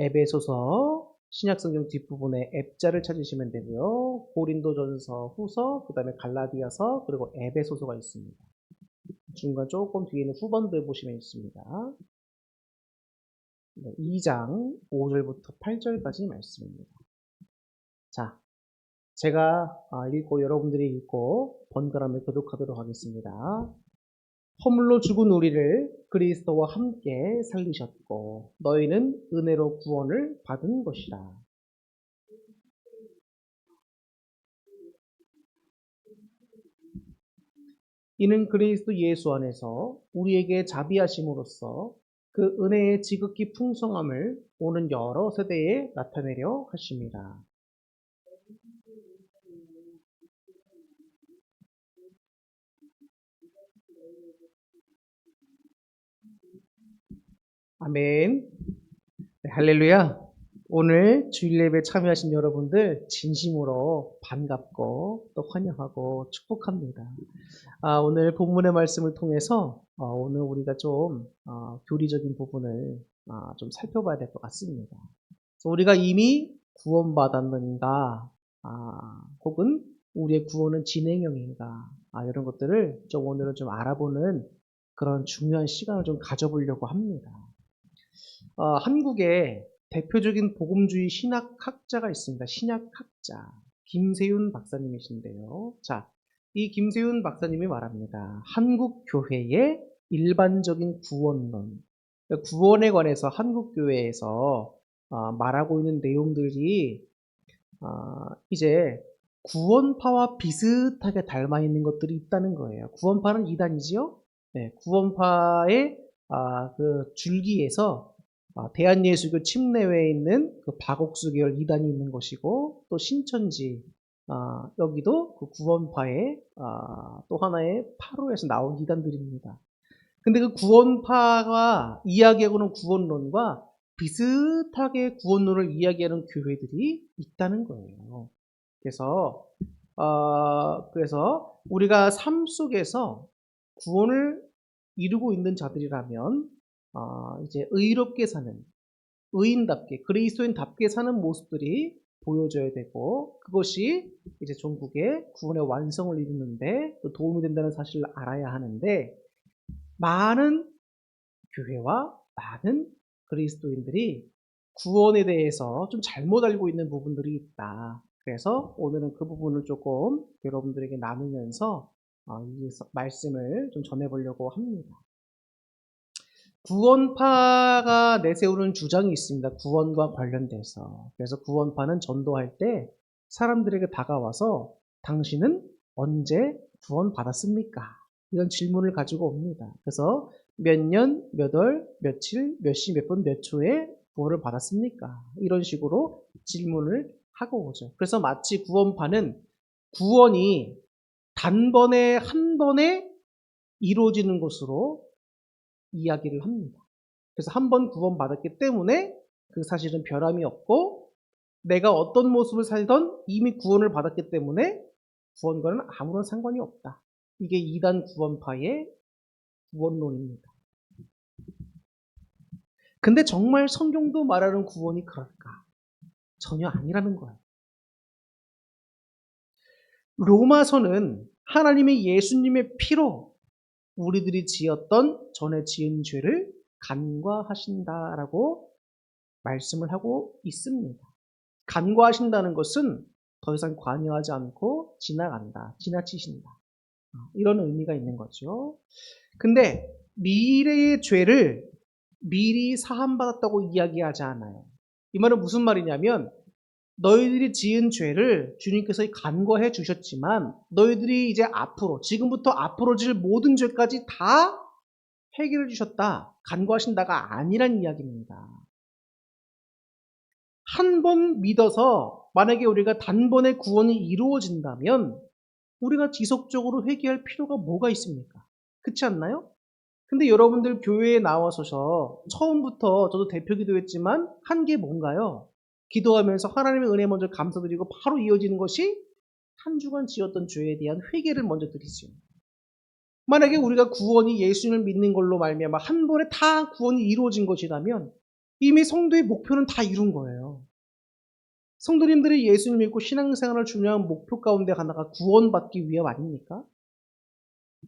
에베소서 신약성경 뒷부분에 앱자를 찾으시면 되고요. 고린도전서 후서, 그 다음에 갈라디아서, 그리고 에베소서가 있습니다. 중간 조금 뒤에는 후반부에 보시면 있습니다. 네, 2장 5절부터 8절까지 말씀입니다. 자, 제가 아, 읽고 여러분들이 읽고 번갈아며 교독하도록 하겠습니다. 허물로 죽은 우리를 그리스도와 함께 살리셨고 너희는 은혜로 구원을 받은 것이라. 이는 그리스도 예수 안에서 우리에게 자비하심으로써 그 은혜의 지극히 풍성함을 오는 여러 세대에 나타내려 하십니다. 아멘. 네, 할렐루야. 오늘 주일 예배 참여하신 여러분들 진심으로 반갑고 또 환영하고 축복합니다. 아, 오늘 본문의 말씀을 통해서 어, 오늘 우리가 좀 어, 교리적인 부분을 아, 좀 살펴봐야 될 것 같습니다. 우리가 이미 구원받았는가, 아, 혹은 우리의 구원은 진행형인가, 아, 이런 것들을 좀 오늘은 좀 알아보는 그런 중요한 시간을 좀 가져보려고 합니다. 어, 한국에 대표적인 복음주의 신학학자가 있습니다. 신학학자 김세윤 박사님이신데요. 자, 이 김세윤 박사님이 말합니다. 한국 교회의 일반적인 구원론, 그러니까 구원에 관해서 한국 교회에서 어, 말하고 있는 내용들이 어, 이제 구원파와 비슷하게 닮아 있는 것들이 있다는 거예요. 구원파는 이단이지요. 네, 구원파의 아, 그 줄기에서 아, 대한예수교 침례회에 있는 그 박옥수 계열 이단이 있는 것이고 또 신천지 아, 여기도 그 구원파의 아, 또 하나의 파로에서 나온 이단들입니다. 근데 그 구원파가 이야기하고는 구원론과 비슷하게 구원론을 이야기하는 교회들이 있다는 거예요. 그래서 어, 그래서 우리가 삶 속에서 구원을 이루고 있는 자들이라면 어, 이제 의롭게 사는 의인답게 그리스도인답게 사는 모습들이 보여져야 되고 그것이 이제 종국의 구원의 완성을 이루는데 도움이 된다는 사실을 알아야 하는데 많은 교회와 많은 그리스도인들이 구원에 대해서 좀 잘못 알고 있는 부분들이 있다. 그래서 오늘은 그 부분을 조금 여러분들에게 나누면서 어, 이 말씀을 좀 전해보려고 합니다. 구원파가 내세우는 주장이 있습니다. 구원과 관련돼서. 그래서 구원파는 전도할 때 사람들에게 다가와서 당신은 언제 구원받았습니까? 이런 질문을 가지고 옵니다. 그래서 몇 년, 몇 월, 며칠, 몇 시, 몇 분, 몇 초에 구원을 받았습니까? 이런 식으로 질문을 하고 오죠. 그래서 마치 구원파는 구원이 단번에 한 번에 이루어지는 것으로 이야기를 합니다. 그래서 한 번 구원받았기 때문에 그 사실은 변함이 없고 내가 어떤 모습을 살던 이미 구원을 받았기 때문에 구원과는 아무런 상관이 없다. 이게 이단 구원파의 구원론입니다. 근데 정말 성경도 말하는 구원이 그럴까? 전혀 아니라는 거예요. 로마서는 하나님의 예수님의 피로 우리들이 지었던 전에 지은 죄를 간과하신다라고 말씀을 하고 있습니다. 간과하신다는 것은 더 이상 관여하지 않고 지나간다, 지나치신다. 어, 이런 의미가 있는 거죠. 근데 미래의 죄를 미리 사함받았다고 이야기하지 않아요. 이 말은 무슨 말이냐면 너희들이 지은 죄를 주님께서 간과해 주셨지만 너희들이 이제 앞으로 지금부터 앞으로 질 모든 죄까지 다 해결해 주셨다. 간과하신다가 아니란 이야기입니다. 한 번 믿어서 만약에 우리가 단번에 구원이 이루어진다면 우리가 지속적으로 회개할 필요가 뭐가 있습니까? 그렇지 않나요? 근데 여러분들 교회에 나와서서 처음부터 저도 대표 기도했지만 한 게 뭔가요? 기도하면서 하나님의 은혜 먼저 감사드리고 바로 이어지는 것이 한 주간 지었던 죄에 대한 회개를 먼저 드리죠. 만약에 우리가 구원이 예수님을 믿는 걸로 말미암아 한 번에 다 구원이 이루어진 것이라면 이미 성도의 목표는 다 이룬 거예요. 성도님들이 예수님 믿고 신앙생활을 중요한 목표 가운데 하나가 구원받기 위함 아닙니까?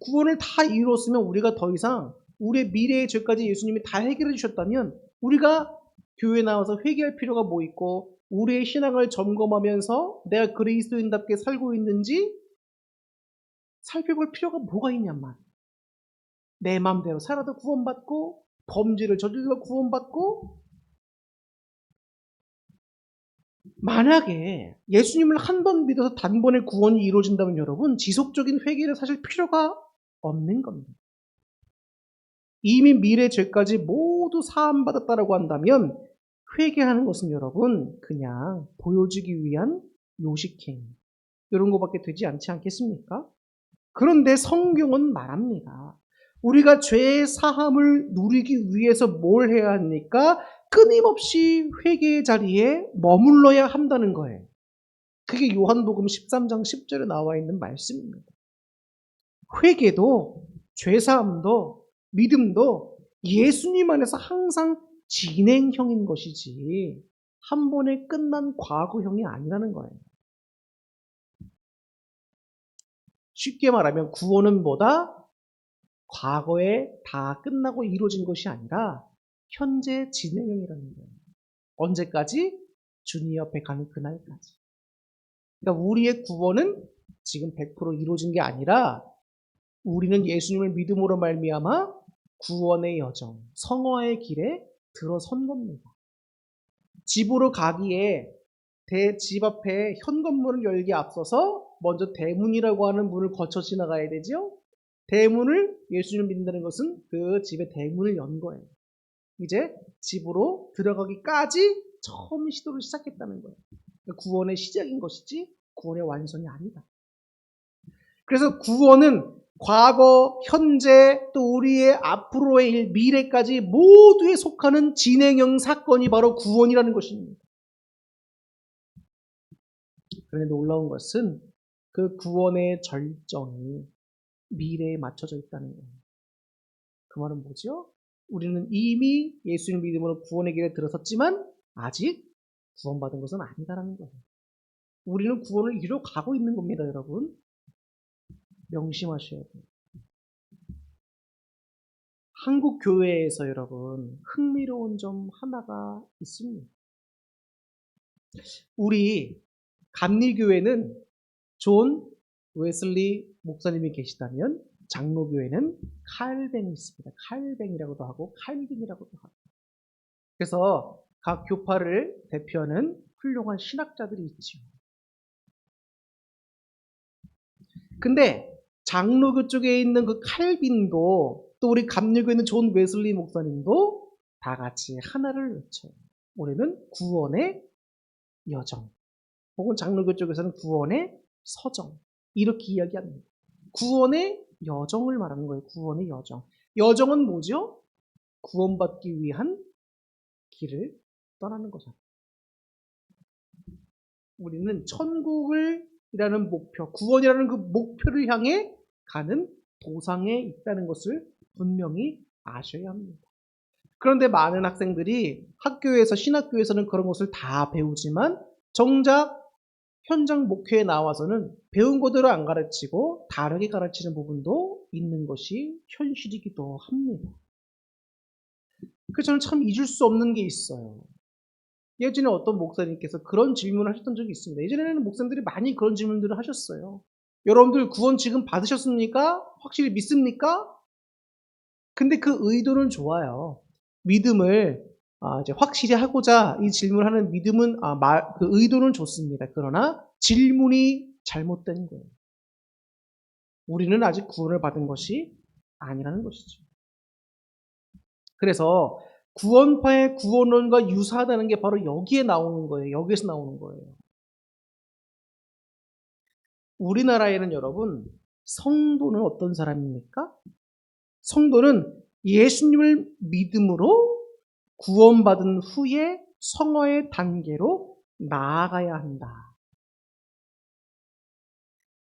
구원을 다 이루었으면 우리가 더 이상 우리의 미래의 죄까지 예수님이 다 해결해 주셨다면 우리가 교회 나와서 회개할 필요가 뭐 있고 우리의 신앙을 점검하면서 내가 그리스도인답게 살고 있는지 살펴볼 필요가 뭐가 말이에요. 내 마음대로 살아도 구원받고 범죄를 저질러 구원받고 만약에 예수님을 한 번 믿어서 단번에 구원이 이루어진다면 여러분 지속적인 회개를 사실 필요가 없는 겁니다. 이미 미래 죄까지 모두 사함받았다라고 한다면 회개하는 것은 여러분 그냥 보여주기 위한 요식행 이런 거밖에 되지 않지 않겠습니까? 그런데 성경은 말합니다. 우리가 죄의 사함을 누리기 위해서 뭘 해야 합니까? 끊임없이 회개의 자리에 머물러야 한다는 거예요. 그게 요한복음 13장 10절에 나와 있는 말씀입니다. 회개도 죄사함도 믿음도 예수님 안에서 항상 진행형인 것이지 한 번에 끝난 과거형이 아니라는 거예요. 쉽게 말하면 구원은 뭐다? 과거에 다 끝나고 이루어진 것이 아니라 현재 진행형이라는 거예요. 언제까지? 주님 옆에 가는 그날까지. 그러니까 우리의 구원은 지금 100% 이루어진 게 아니라 우리는 예수님을 믿음으로 말미암아 구원의 여정, 성화의 길에 들어선 겁니다. 집으로 가기에 대집 앞에 현관문을 열기 앞서서 먼저 대문이라고 하는 문을 거쳐 지나가야 되죠. 대문을 예수님을 믿는다는 것은 그 집의 대문을 연 거예요. 이제 집으로 들어가기까지 처음 시도를 시작했다는 거예요. 그러니까 구원의 시작인 것이지 구원의 완성이 아니다. 그래서 구원은 과거, 현재, 또 우리의 앞으로의 일, 미래까지 모두에 속하는 진행형 사건이 바로 구원이라는 것입니다. 그런데 놀라운 것은 그 구원의 절정이 미래에 맞춰져 있다는 거예요. 그 말은 뭐죠? 우리는 이미 예수님 믿음으로 구원의 길에 들어섰지만 아직 구원받은 것은 아니다라는 거예요. 우리는 구원을 이루어 가고 있는 겁니다, 여러분. 명심하셔야 돼요. 한국 교회에서 여러분 흥미로운 점 하나가 있습니다. 우리 감리교회는 존 웨슬리 목사님이 계시다면 장로교회는 칼뱅이 있습니다. 칼뱅이라고도 하고 칼빈이라고도 하고. 그래서 각 교파를 대표하는 훌륭한 신학자들이 있죠. 근데 장로교 쪽에 있는 그 칼빈도 또 우리 감리교에 있는 존 웨슬리 목사님도 다 같이 하나를 외쳐요. 우리는 구원의 여정. 혹은 장로교 쪽에서는 구원의 서정. 이렇게 이야기합니다. 구원의 여정을 말하는 거예요. 구원의 여정. 여정은 뭐죠? 구원받기 위한 길을 떠나는 거죠. 우리는 천국을 이라는 목표, 구원이라는 그 목표를 향해 가는 도상에 있다는 것을 분명히 아셔야 합니다. 그런데 많은 학생들이 학교에서, 신학교에서는 그런 것을 다 배우지만 정작 현장 목회에 나와서는 배운 거대로 안 가르치고 다르게 가르치는 부분도 있는 것이 현실이기도 합니다. 그래서 저는 참 잊을 수 없는 게 있어요. 예전에 어떤 목사님께서 그런 질문을 하셨던 적이 있습니다. 예전에는 목사님들이 많이 그런 질문들을 하셨어요. 여러분들 구원 지금 받으셨습니까? 확실히 믿습니까? 근데 그 의도는 좋아요. 믿음을 아, 이제 확실히 하고자 이 질문을 하는 믿음은 아, 말, 그 의도는 좋습니다. 그러나 질문이 잘못된 거예요. 우리는 아직 구원을 받은 것이 아니라는 것이죠. 그래서 구원파의 구원론과 유사하다는 게 바로 여기에 나오는 거예요. 여기에서 나오는 거예요. 우리나라에는 여러분 성도는 어떤 사람입니까? 성도는 예수님을 믿음으로 구원받은 후에 성화의 단계로 나아가야 한다.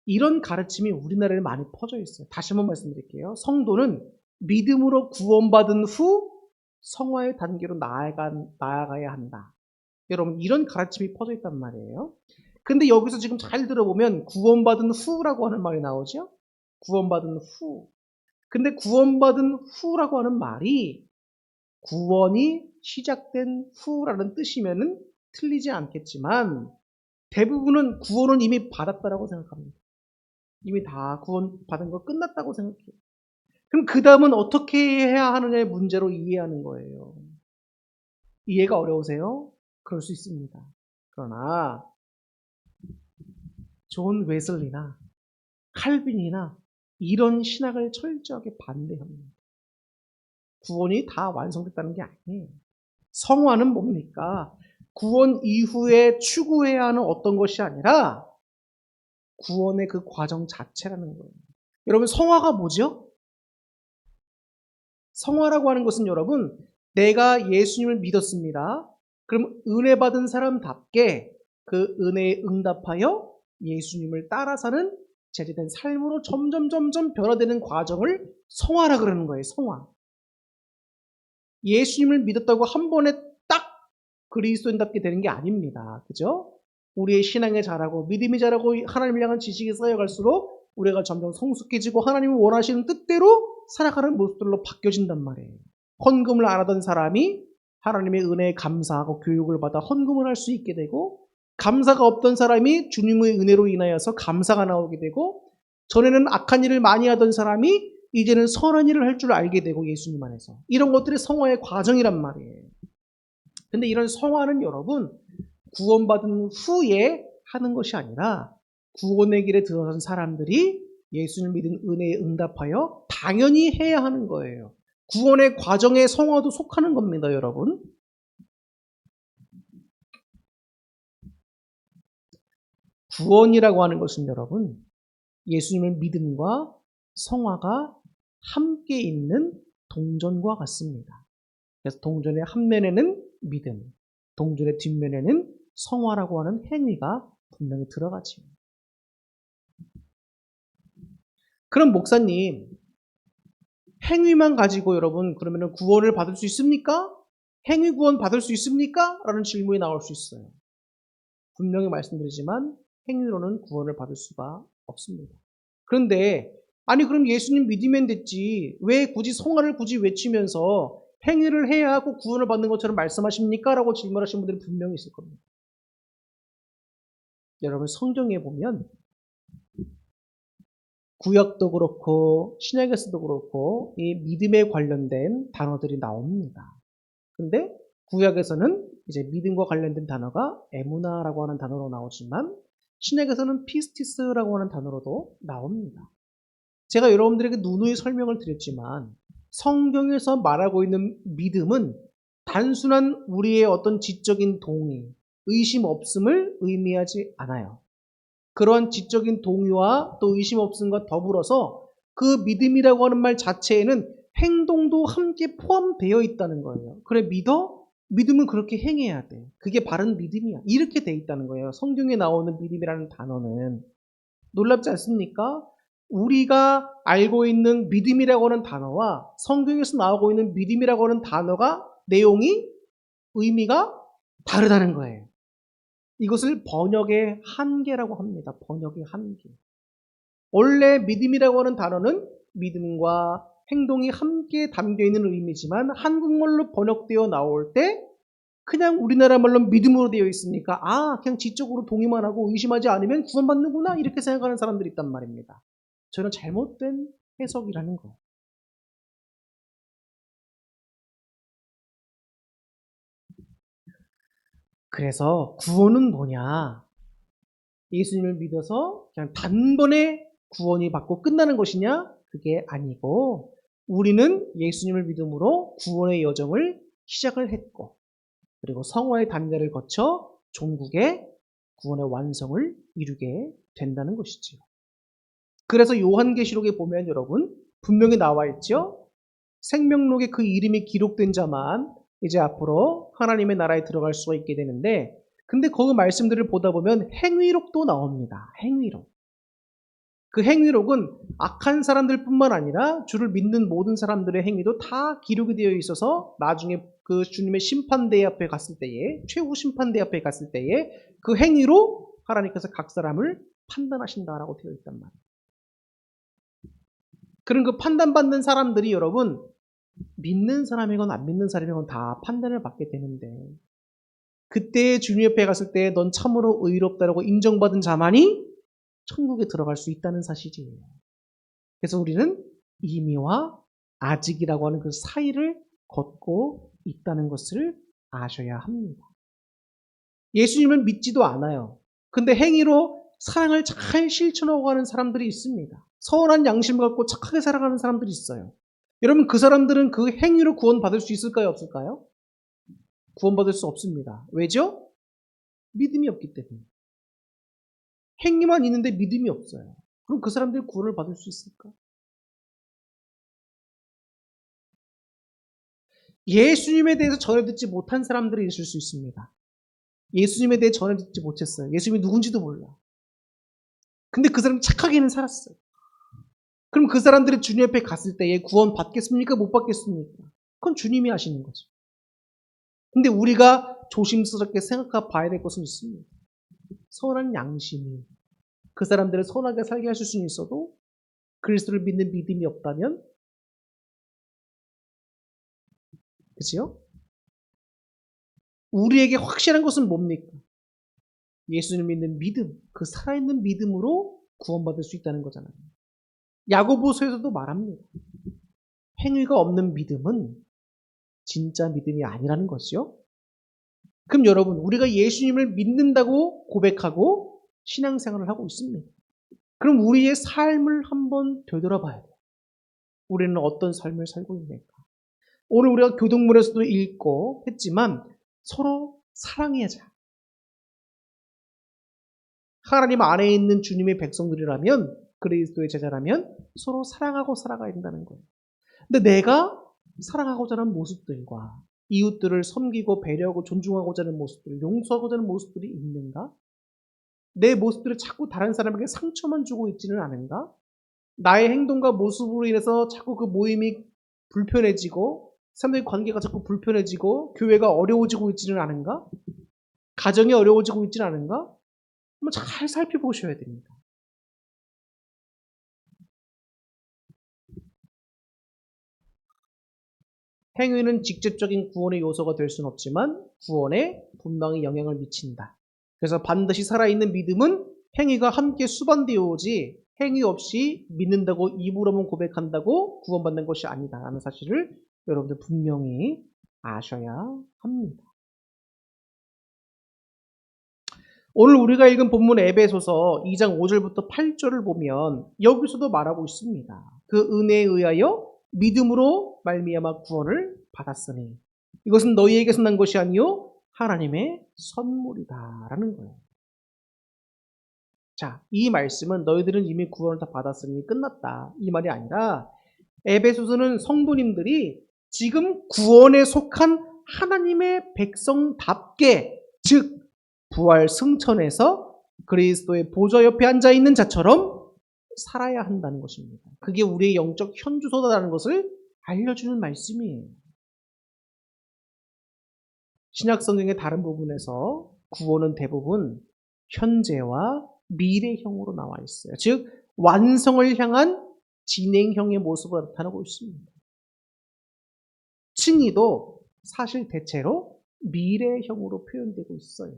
이런 가르침이 우리나라에 많이 퍼져 있어요. 다시 한번 말씀드릴게요. 성도는 믿음으로 구원받은 후 성화의 단계로 나아가, 나아가야 한다. 여러분, 이런 가르침이 퍼져 있단 말이에요. 근데 여기서 지금 잘 들어보면 구원받은 후라고 하는 말이 나오죠? 구원받은 후. 근데 구원받은 후라고 하는 말이 구원이 시작된 후라는 뜻이면은 틀리지 않겠지만 대부분은 구원은 이미 받았다라고 생각합니다. 이미 다 구원 받은 거 끝났다고 생각해요. 그럼 그 다음은 어떻게 해야 하느냐의 문제로 이해하는 거예요. 이해가 어려우세요? 그럴 수 있습니다. 그러나 존 웨슬리나 칼빈이나 이런 신학을 철저하게 반대합니다. 구원이 다 완성됐다는 게 아니에요. 성화는 뭡니까? 구원 이후에 추구해야 하는 어떤 것이 아니라 구원의 그 과정 자체라는 거예요. 여러분, 성화가 뭐죠? 성화라고 하는 것은 여러분, 내가 예수님을 믿었습니다. 그럼 은혜 받은 사람답게 그 은혜에 응답하여 예수님을 따라 사는 제재된 삶으로 점점 점점 변화되는 과정을 성화라 그러는 거예요. 성화. 예수님을 믿었다고 한 번에 딱 그리스도인답게 되는 게 아닙니다. 그죠? 우리의 신앙에 자라고 믿음이 자라고 하나님을 향한 지식이 쌓여갈수록 우리가 점점 성숙해지고 하나님을 원하시는 뜻대로 살아가는 모습들로 바뀌어진단 말이에요. 헌금을 안 하던 사람이 하나님의 은혜에 감사하고 교육을 받아 헌금을 할 수 있게 되고 감사가 없던 사람이 주님의 은혜로 인하여서 감사가 나오게 되고 전에는 악한 일을 많이 하던 사람이 이제는 선한 일을 할 줄 알게 되고 예수님 안에서 이런 것들이 성화의 과정이란 말이에요. 근데 이런 성화는 여러분 구원받은 후에 하는 것이 아니라 구원의 길에 들어선 사람들이 예수를 믿은 은혜에 응답하여 당연히 해야 하는 거예요. 구원의 과정에 성화도 속하는 겁니다, 여러분. 구원이라고 하는 것은 여러분, 예수님의 믿음과 성화가 함께 있는 동전과 같습니다. 그래서 동전의 한 면에는 믿음, 동전의 뒷면에는 성화라고 하는 행위가 분명히 들어가지요. 그럼 목사님, 행위만 가지고 여러분 그러면 구원을 받을 수 있습니까? 행위 구원 받을 수 있습니까? 라는 질문이 나올 수 있어요. 분명히 말씀드리지만 행위로는 구원을 받을 수가 없습니다. 그런데 아니 그럼 예수님 믿으면 됐지 왜 굳이 성화를 굳이 외치면서 행위를 해야 하고 구원을 받는 것처럼 말씀하십니까? 라고 질문하신 분들이 분명히 있을 겁니다. 여러분 성경에 보면 구약도 그렇고 신약에서도 그렇고 이 믿음에 관련된 단어들이 나옵니다. 근데 구약에서는 이제 믿음과 관련된 단어가 에무나라고 하는 단어로 나오지만 신약에서는 피스티스라고 하는 단어로도 나옵니다. 제가 여러분들에게 누누이 설명을 드렸지만 성경에서 말하고 있는 믿음은 단순한 우리의 어떤 지적인 동의, 의심 없음을 의미하지 않아요. 그러한 지적인 동의와 또 의심 없음과 더불어서 그 믿음이라고 하는 말 자체에는 행동도 함께 포함되어 있다는 거예요. 그래 믿어? 믿음은 그렇게 행해야 돼. 그게 바른 믿음이야. 이렇게 돼 있다는 거예요. 성경에 나오는 믿음이라는 단어는 놀랍지 않습니까? 우리가 알고 있는 믿음이라고 하는 단어와 성경에서 나오고 있는 믿음이라고 하는 단어가 내용이 의미가 다르다는 거예요. 이것을 번역의 한계라고 합니다. 번역의 한계. 원래 믿음이라고 하는 단어는 믿음과 행동이 함께 담겨 있는 의미지만 한국말로 번역되어 나올 때 그냥 우리나라 말로 믿음으로 되어 있으니까 아 그냥 지적으로 동의만 하고 의심하지 않으면 구원받는구나 이렇게 생각하는 사람들이 있단 말입니다. 저는 잘못된 해석이라는 거. 그래서 구원은 뭐냐? 예수님을 믿어서 그냥 단번에 구원이 받고 끝나는 것이냐? 그게 아니고 우리는 예수님을 믿음으로 구원의 여정을 시작을 했고 그리고 성화의 단계를 거쳐 종국의 구원의 완성을 이루게 된다는 것이지요. 그래서 요한계시록에 보면 여러분 분명히 나와 있죠. 생명록에 그 이름이 기록된 자만 이제 앞으로 하나님의 나라에 들어갈 수가 있게 되는데 근데 거기 말씀들을 보다 보면 행위록도 나옵니다. 행위록. 그 행위록은 악한 사람들뿐만 아니라 주를 믿는 모든 사람들의 행위도 다 기록이 되어 있어서 나중에 그 주님의 심판대 앞에 갔을 때에 최후 심판대 앞에 갔을 때에 그 행위로 하나님께서 각 사람을 판단하신다라고 되어 있단 말이에요. 그런 그 판단받는 사람들이 여러분 믿는 사람이건 안 믿는 사람이건 다 판단을 받게 되는데 그때 주님 옆에 갔을 때 넌 참으로 의롭다라고 인정받은 자만이 천국에 들어갈 수 있다는 사실이에요. 그래서 우리는 이미와 아직이라고 하는 그 사이를 걷고 있다는 것을 아셔야 합니다. 예수님을 믿지도 않아요. 근데 행위로 사랑을 잘 실천하고 가는 사람들이 있습니다. 선한 양심을 갖고 착하게 살아가는 사람들이 있어요. 여러분 그 사람들은 그 행위로 구원받을 수 있을까요? 없을까요? 구원받을 수 없습니다. 왜죠? 믿음이 없기 때문에. 행위만 있는데 믿음이 없어요. 그럼 그 사람들이 구원을 받을 수 있을까? 예수님에 대해서 전해 듣지 못한 사람들이 있을 수 있습니다. 예수님에 대해 전해 듣지 못했어요. 예수님이 누군지도 몰라. 근데 그 사람이 착하게는 살았어요. 그럼 그 사람들이 주님 앞에 갔을 때에 구원 받겠습니까? 못 받겠습니까? 그건 주님이 하시는 거죠. 근데 우리가 조심스럽게 생각해 봐야 될 것은 있습니다. 선한 양심이 그 사람들을 선하게 살게 하실 수는 있어도 그리스도를 믿는 믿음이 없다면 그치요? 우리에게 확실한 것은 뭡니까? 예수를 믿는 믿음, 그 살아있는 믿음으로 구원받을 수 있다는 거잖아요. 야고보서에서도 말합니다. 행위가 없는 믿음은 진짜 믿음이 아니라는 것이요. 그럼 여러분, 우리가 예수님을 믿는다고 고백하고 신앙생활을 하고 있습니다. 그럼 우리의 삶을 한번 되돌아봐야 돼요. 우리는 어떤 삶을 살고 있는가? 오늘 우리가 교동문에서도 읽고 했지만 서로 사랑해야자. 하나님 안에 있는 주님의 백성들이라면 그리스도의 제자라면 서로 사랑하고 살아가야 된다는 거예요. 근데 내가 사랑하고자 하는 모습들과 이웃들을 섬기고 배려하고 존중하고자 하는 모습들, 용서하고자 하는 모습들이 있는가? 내 모습들을 자꾸 다른 사람에게 상처만 주고 있지는 않은가? 나의 행동과 모습으로 인해서 자꾸 그 모임이 불편해지고 사람들의 관계가 자꾸 불편해지고 교회가 어려워지고 있지는 않은가? 가정이 어려워지고 있지는 않은가? 한번 잘 살펴보셔야 됩니다. 행위는 직접적인 구원의 요소가 될 수는 없지만 구원에 분명히 영향을 미친다. 그래서 반드시 살아있는 믿음은 행위가 함께 수반되어 오지 행위 없이 믿는다고 입으로만 고백한다고 구원받는 것이 아니다라는 사실을 여러분들 분명히 아셔야 합니다. 오늘 우리가 읽은 본문 에베소서 2장 5절부터 8절을 보면 여기서도 말하고 있습니다. 그 은혜에 의하여 믿음으로 말미암아 구원을 받았으니 이것은 너희에게서 난 것이 아니요 하나님의 선물이다라는 거예요. 자, 이 말씀은 너희들은 이미 구원을 다 받았으니 끝났다. 이 말이 아니라 에베소서는 성도님들이 지금 구원에 속한 하나님의 백성답게 즉 부활 승천에서 그리스도의 보좌 옆에 앉아 있는 자처럼 살아야 한다는 것입니다. 그게 우리의 영적 현주소다라는 것을 알려주는 말씀이에요. 신약 성경의 다른 부분에서 구원은 대부분 현재와 미래형으로 나와 있어요. 즉 완성을 향한 진행형의 모습을 나타내고 있습니다. 칭의도 사실 대체로 미래형으로 표현되고 있어요.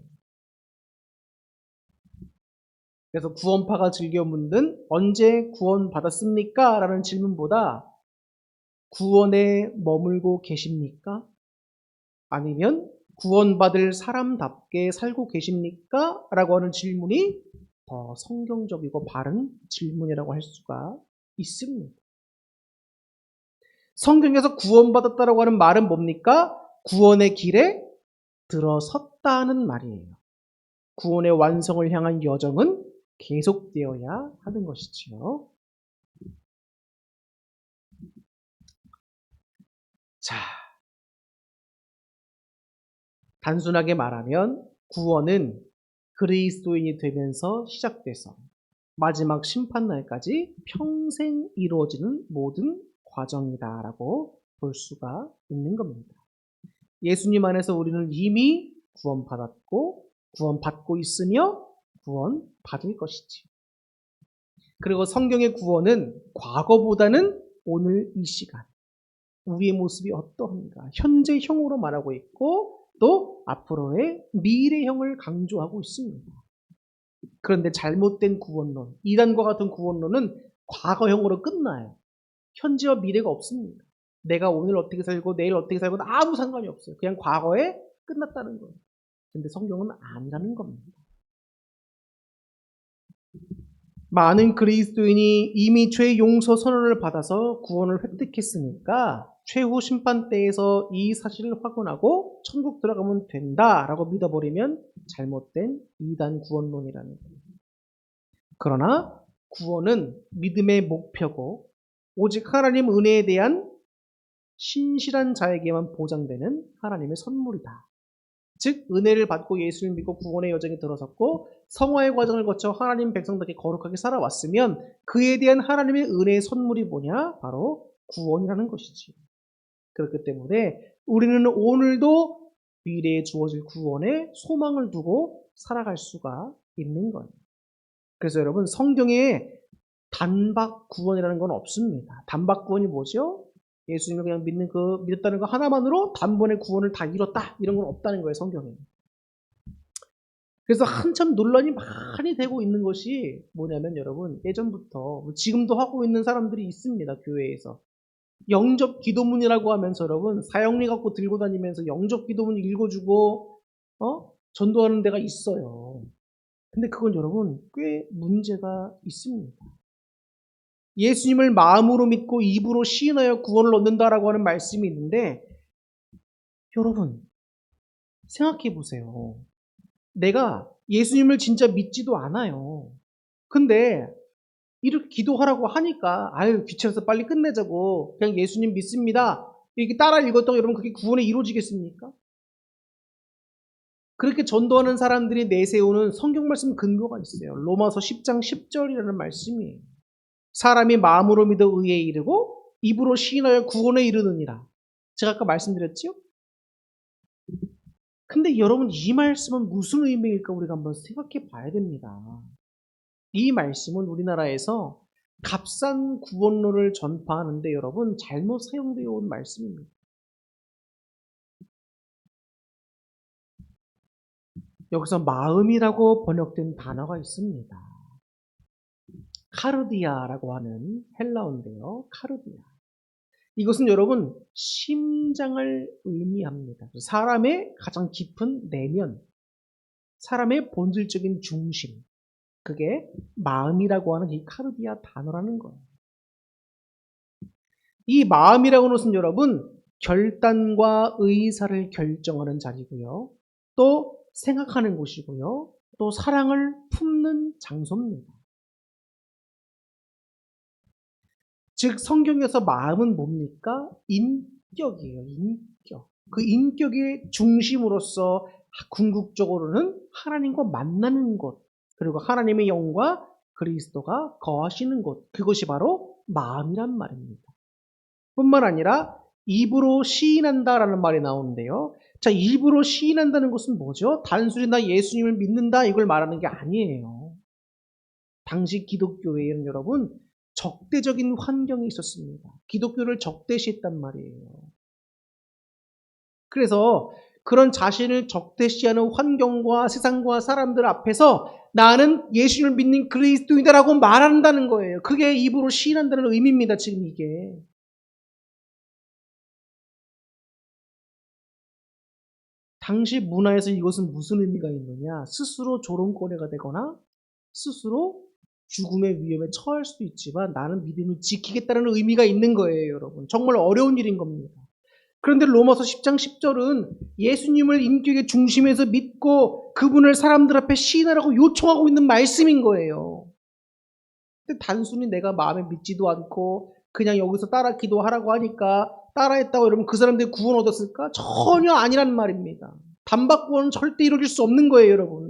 그래서 구원파가 즐겨 묻는 언제 구원받았습니까? 라는 질문보다 구원에 머물고 계십니까? 아니면 구원받을 사람답게 살고 계십니까? 라고 하는 질문이 더 성경적이고 바른 질문이라고 할 수가 있습니다. 성경에서 구원받았다라고 하는 말은 뭡니까? 구원의 길에 들어섰다는 말이에요. 구원의 완성을 향한 여정은 계속되어야 하는 것이지요. 자, 단순하게 말하면 구원은 그리스도인이 되면서 시작돼서 마지막 심판날까지 평생 이루어지는 모든 과정이다라고 볼 수가 있는 겁니다. 예수님 안에서 우리는 이미 구원받았고 구원받고 있으며 구원받을 것이지. 그리고 성경의 구원은 과거보다는 오늘 이 시간 우리의 모습이 어떠한가 현재형으로 말하고 있고 또 앞으로의 미래형을 강조하고 있습니다. 그런데 잘못된 구원론, 이단과 같은 구원론은 과거형으로 끝나요. 현재와 미래가 없습니다. 내가 오늘 어떻게 살고 내일 어떻게 살고 아무 상관이 없어요. 그냥 과거에 끝났다는 거예요. 근데 성경은 아니라는 겁니다. 많은 그리스도인이 이미 죄 용서 선언을 받아서 구원을 획득했으니까 최후 심판 때에서 이 사실을 확언하고 천국 들어가면 된다라고 믿어버리면 잘못된 이단 구원론이라는 거예요. 그러나 구원은 믿음의 목표고 오직 하나님 은혜에 대한 신실한 자에게만 보장되는 하나님의 선물이다. 즉 은혜를 받고 예수를 믿고 구원의 여정에 들어섰고 성화의 과정을 거쳐 하나님 백성답게 거룩하게 살아왔으면 그에 대한 하나님의 은혜의 선물이 뭐냐? 바로 구원이라는 것이지. 그렇기 때문에 우리는 오늘도 미래에 주어질 구원에 소망을 두고 살아갈 수가 있는 거예요. 그래서 여러분 성경에 단박 구원이라는 건 없습니다. 단박 구원이 뭐죠? 예수님을 그냥 믿는 그 믿었다는 거 하나만으로 단번에 구원을 다 이뤘다 이런 건 없다는 거예요 성경에. 그래서 한참 논란이 많이 되고 있는 것이 뭐냐면 여러분 예전부터 지금도 하고 있는 사람들이 있습니다 교회에서 영접 기도문이라고 하면서 여러분 사형리 갖고 들고 다니면서 영접 기도문 읽어주고 어 전도하는 데가 있어요. 근데 그건 여러분 꽤 문제가 있습니다. 예수님을 마음으로 믿고 입으로 시인하여 구원을 얻는다라고 하는 말씀이 있는데 여러분 생각해 보세요. 내가 예수님을 진짜 믿지도 않아요. 근데 이렇게 기도하라고 하니까 아유 귀찮아서 빨리 끝내자고 그냥 예수님 믿습니다. 이렇게 따라 읽었다고 여러분 그게 구원에 이루어지겠습니까? 그렇게 전도하는 사람들이 내세우는 성경 말씀 근거가 있어요. 로마서 10장 10절이라는 말씀이에요. 사람이 마음으로 믿어 의에 이르고 입으로 시인하여 구원에 이르느니라. 제가 아까 말씀드렸죠? 근데 여러분 이 말씀은 무슨 의미일까 우리가 한번 생각해 봐야 됩니다. 이 말씀은 우리나라에서 값싼 구원론을 전파하는데 여러분 잘못 사용되어 온 말씀입니다. 여기서 마음이라고 번역된 단어가 있습니다. 카르디아라고 하는 헬라어인데요. 카르디아. 이것은 여러분 심장을 의미합니다. 사람의 가장 깊은 내면, 사람의 본질적인 중심, 그게 마음이라고 하는 이 카르디아 단어라는 거예요. 이 마음이라고 하는 것은 여러분 결단과 의사를 결정하는 자리고요. 또 생각하는 곳이고요. 또 사랑을 품는 장소입니다. 즉 성경에서 마음은 뭡니까? 인격이에요. 인격. 그 인격의 중심으로서 궁극적으로는 하나님과 만나는 곳, 그리고 하나님의 영과 그리스도가 거하시는 곳, 그것이 바로 마음이란 말입니다. 뿐만 아니라 입으로 시인한다라는 말이 나오는데요. 자, 입으로 시인한다는 것은 뭐죠? 단순히 나 예수님을 믿는다 이걸 말하는 게 아니에요. 당시 기독교회에는 여러분 적대적인 환경이 있었습니다. 기독교를 적대시했단 말이에요. 그래서 그런 자신을 적대시하는 환경과 세상과 사람들 앞에서 나는 예수님을 믿는 그리스도인이다라고 말한다는 거예요. 그게 입으로 시인한다는 의미입니다. 지금 이게. 당시 문화에서 이것은 무슨 의미가 있느냐? 스스로 조롱거리가 되거나 스스로 죽음의 위험에 처할 수도 있지만 나는 믿음을 지키겠다는 의미가 있는 거예요, 여러분. 정말 어려운 일인 겁니다. 그런데 로마서 10장 10절은 예수님을 인격의 중심에서 믿고 그분을 사람들 앞에 시인하라고 요청하고 있는 말씀인 거예요. 근데 단순히 내가 마음에 믿지도 않고 그냥 여기서 따라 기도하라고 하니까 따라했다고 여러분 그 사람들이 구원 얻었을까? 전혀 아니란 말입니다. 단박 구원은 절대 이루어질 수 없는 거예요, 여러분.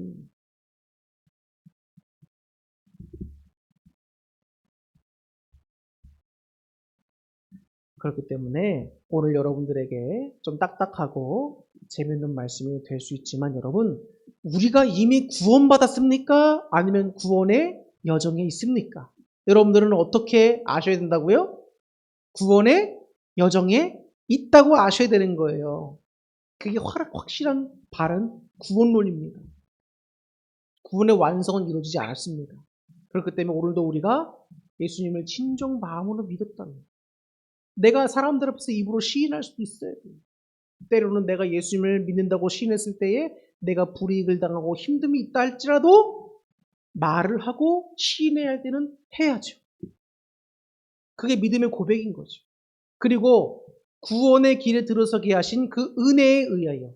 그렇기 때문에 오늘 여러분들에게 좀 딱딱하고 재밌는 말씀이 될 수 있지만 여러분, 우리가 이미 구원받았습니까? 아니면 구원의 여정에 있습니까? 여러분들은 어떻게 아셔야 된다고요? 구원의 여정에 있다고 아셔야 되는 거예요. 그게 확- 확실한 바른 구원론입니다. 구원의 완성은 이루어지지 않았습니다. 그렇기 때문에 오늘도 우리가 예수님을 진정 마음으로 믿었다는. 내가 사람들 앞에서 입으로 시인할 수도 있어요. 때로는 내가 예수님을 믿는다고 시인했을 때에 내가 불이익을 당하고 힘듦이 있다 할지라도 말을 하고 시인해야 할 때는 해야죠. 그게 믿음의 고백인 거죠. 그리고 구원의 길에 들어서게 하신 그 은혜에 의하여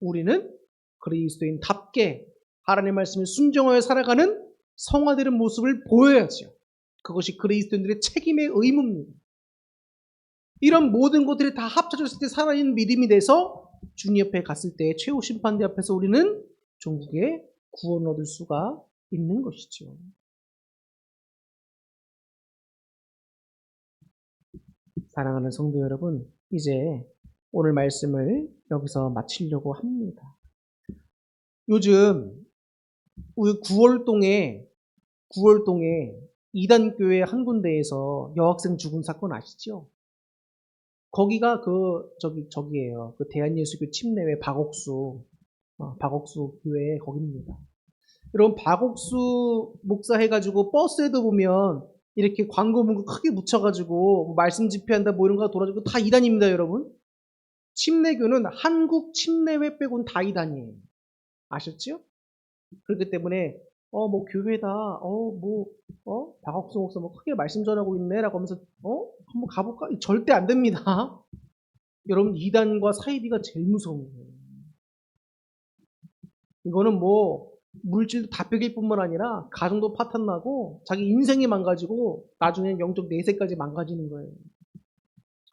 우리는 그리스도인답게 하나님의 말씀에 순종하여 살아가는 성화되는 모습을 보여야죠. 그것이 그리스도인들의 책임의 의무입니다. 이런 모든 것들이 다 합쳐졌을 때 살아있는 믿음이 돼서 주님 옆에 갔을 때 최후 심판대 앞에서 우리는 종국에 구원을 얻을 수가 있는 것이죠. 사랑하는 성도 여러분, 이제 오늘 말씀을 여기서 마치려고 합니다. 요즘 우리 9월동에 9월동에 이단 교회 한 군데에서 여학생 죽은 사건 아시죠? 거기가 그 저기 저기예요. 그 대한예수교 침례회 박옥수 어, 박옥수 교회 거기입니다. 여러분 박옥수 목사 해가지고 버스에도 보면 이렇게 광고 문구 크게 붙여가지고 뭐 말씀 집회한다 뭐 이런 거 돌아주고 다 이단입니다, 여러분. 침례교는 한국 침례회 빼곤 다 이단이에요. 아셨죠? 그렇기 때문에 어 뭐 교회다 어 뭐 어 박학수 목사 뭐 크게 말씀 전하고 있네라고 하면서 어 한번 가볼까? 절대 안 됩니다. 여러분 이단과 사이비가 제일 무서운 거예요. 이거는 뭐 물질도 다 뺏길 뿐만 아니라 가정도 파탄 나고 자기 인생이 망가지고 나중에 영적 내세까지 망가지는 거예요.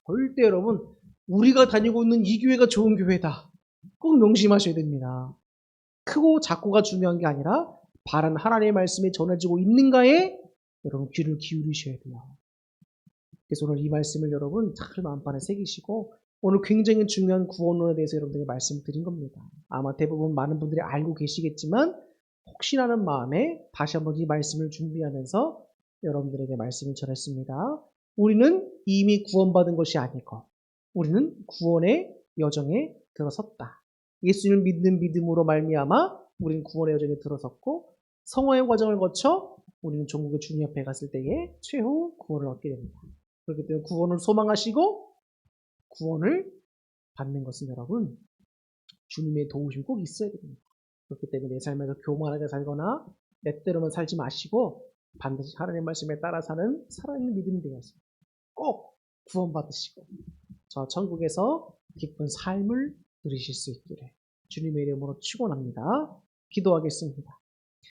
절대 여러분 우리가 다니고 있는 이 교회가 좋은 교회다. 꼭 명심하셔야 됩니다. 크고 작고가 중요한 게 아니라 바른 하나님의 말씀이 전해지고 있는가에 여러분 귀를 기울이셔야 돼요. 그래서 오늘 이 말씀을 여러분 잘 마음판에 새기시고 오늘 굉장히 중요한 구원론에 대해서 여러분들에게 말씀드린 겁니다. 아마 대부분 많은 분들이 알고 계시겠지만 혹시라는 마음에 다시 한번 이 말씀을 준비하면서 여러분들에게 말씀을 전했습니다. 우리는 이미 구원받은 것이 아니고 우리는 구원의 여정에 들어섰다. 예수님을 믿는 믿음으로 말미암아 우리는 구원의 여정에 들어섰고 성화의 과정을 거쳐 우리는 종국의 주님 옆에 갔을 때에 최후 구원을 얻게 됩니다. 그렇기 때문에 구원을 소망하시고 구원을 받는 것은 여러분 주님의 도우심 꼭 있어야 됩니다. 그렇기 때문에 내 삶에서 교만하게 살거나 내 때로만 살지 마시고 반드시 하나님의 말씀에 따라 사는 살아있는 믿음이 되어서 꼭 구원받으시고 저 천국에서 기쁜 삶을 누리실 수 있기를 주님의 이름으로 축원합니다. 기도하겠습니다.